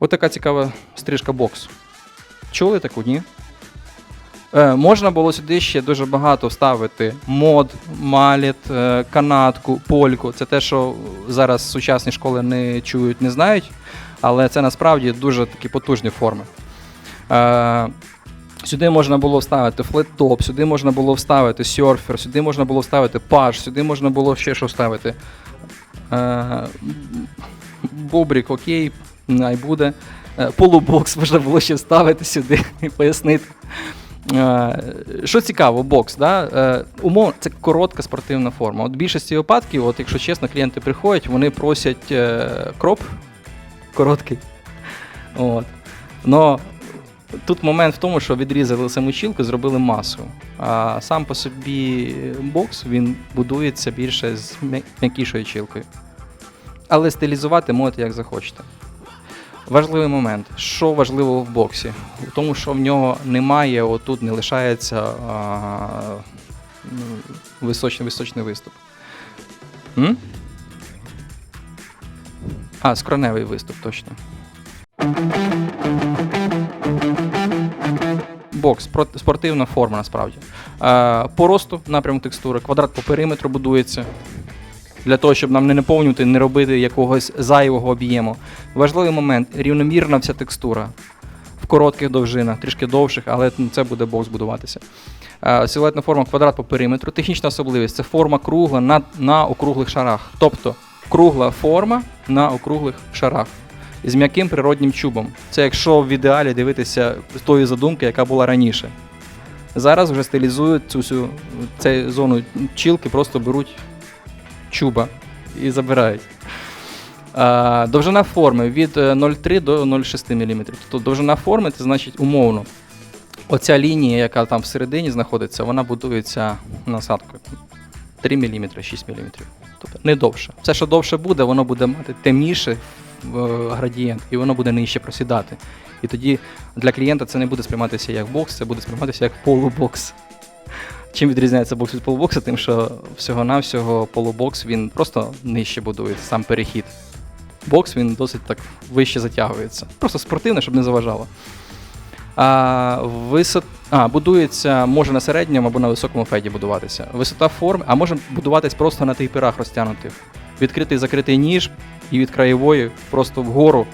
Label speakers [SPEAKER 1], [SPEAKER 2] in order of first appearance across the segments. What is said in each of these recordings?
[SPEAKER 1] Ось така цікава стрижка бокс. Чули таку, ні? Е, можна було сюди ще дуже багато вставити мод, маліт, е, канатку, польку. Це те, що зараз сучасні школи не чують, не знають, але це насправді дуже такі потужні форми. Е, сюди можна було вставити флет-топ, сюди можна було вставити серфер, сюди можна було вставити паш, сюди можна було ще що вставити. Е, бобрік, окей, най буде. Е, Полубокс можна було ще вставити сюди і пояснити. Е, Що цікаво, бокс, да? умов, це коротка спортивна форма. От більшості випадків, от, якщо чесно, клієнти приходять, вони просять кроп короткий. От. Но тут момент в тому, що відрізали саму чілку, зробили масу. А сам по собі бокс він будується більше з м'якішою чілкою. Але стилізувати можете як захочете. Важливий момент. Що важливо в боксі? У тому, що в нього немає, отут не лишається а, ну, височний, височний виступ. М? А, скроневий виступ, точно. Бокс, спортивна форма насправді. Е, по росту напрямок текстури, квадрат по периметру будується. Для того, щоб нам не наповнювати, не робити якогось зайвого об'єму. Важливий момент рівномірна вся текстура в коротких довжинах, трішки довших, але це буде бокс будуватися. Е, Силуетна форма квадрат по периметру. Технічна особливість це форма кругла на, на округлих шарах. Тобто кругла форма на округлих шарах з м'яким природнім чубом. Це якщо в ідеалі дивитися з тої задумки, яка була раніше. Зараз вже стилізують цю всю цю зону чілки, просто беруть чуба і забирають. А, довжина форми від е, 0,3 до 0,6 мм. Тобто довжина форми це значить умовно. Оця лінія, яка там всередині знаходиться, вона будується насадкою 3 мм, 6 мм. Тобто не довше. Все, що довше буде, воно буде мати темніше е, градієнт, і воно буде нижче просідати. І тоді для клієнта це не буде сприйматися як бокс, це буде сприйматися як полубокс. Чим відрізняється бокс від полубокса? Тим, що всього-навсього полубокс він просто нижче будується, сам перехід. Бокс він досить так вище затягується. Просто спортивне, щоб не заважало. А, висот... а, будується, може на середньому або на високому феді будуватися. Висота форм, а може будуватись просто на тейперах розтягнутих. Відкритий закритий ніж, і від краєвої просто вгору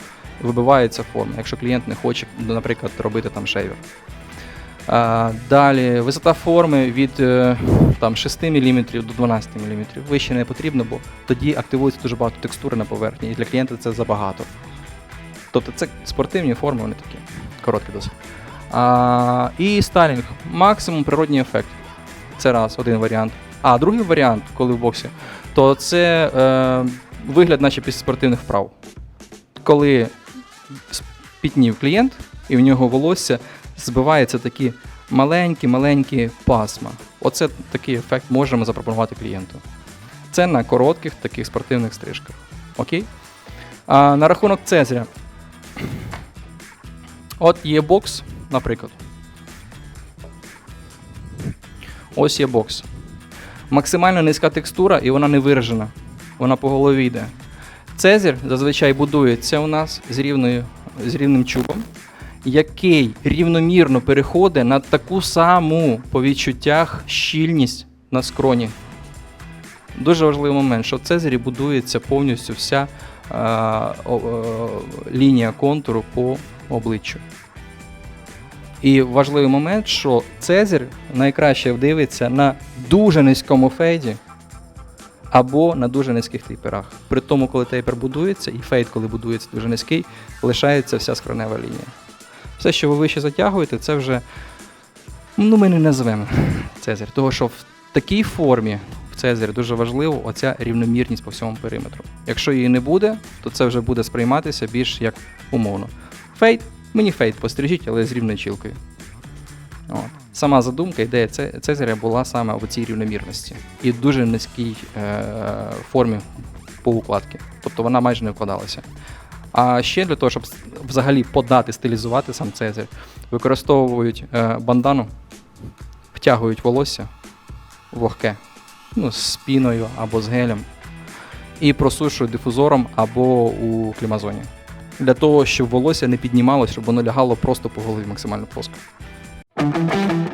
[SPEAKER 1] вибивається форма, якщо клієнт не хоче, наприклад, робити там шейвер. Далі висота форми від е, там, 6 мм до 12 мм. Вище не потрібно, бо тоді активується дуже багато текстури на поверхні, і для клієнта це забагато. Тобто це спортивні форми, вони такі короткі досить. А, і стайлінг. Максимум природній ефект. Це раз, один варіант. А другий варіант, коли в боксі, то це е, вигляд, наче після спортивних вправ. Коли спітнів клієнт, і в нього волосся збиваються такі маленькі-маленькі пасма. Оце такий ефект можемо запропонувати клієнту. Це на коротких таких спортивних стрижках. Окей? А на рахунок Цезаря. От є бокс, наприклад. Ось є бокс. Максимально низька текстура і вона не виражена. Вона по голові йде. Цезар зазвичай будується у нас з, рівною, з рівним чубом, який рівномірно переходить на таку саму по відчуттях щільність на скроні. Дуже важливий момент, що в Цезарі будується повністю вся е, о, лінія контуру по обличчю. І важливий момент, що Цезар найкраще дивиться на дуже низькому фейді або на дуже низьких тейперах. При тому, коли тейпер будується, і фейд, коли будується дуже низький, лишається вся скронева лінія. Все, що ви вище затягуєте, це вже ну, ми не назвемо Цезар. Тому що в такій формі в Цезарі дуже важливо оця рівномірність по всьому периметру. Якщо її не буде, то це вже буде сприйматися більш як умовно. Фейд, мені фейд пострижіть, але з рівною чілкою. От. Сама задумка, ідея Цезаря була саме в цій рівномірності і дуже низькій е, формі по укладці. Тобто вона майже не вкладалася. А ще для того, щоб взагалі подати, стилізувати сам Цезарь, використовують е, бандану, втягують волосся вогке, ну, з піною або з гелем. і просушую дифузором або у клімазоні. Для того, щоб волосся не піднімалося, щоб воно лягало просто по голові максимально плоско. thank you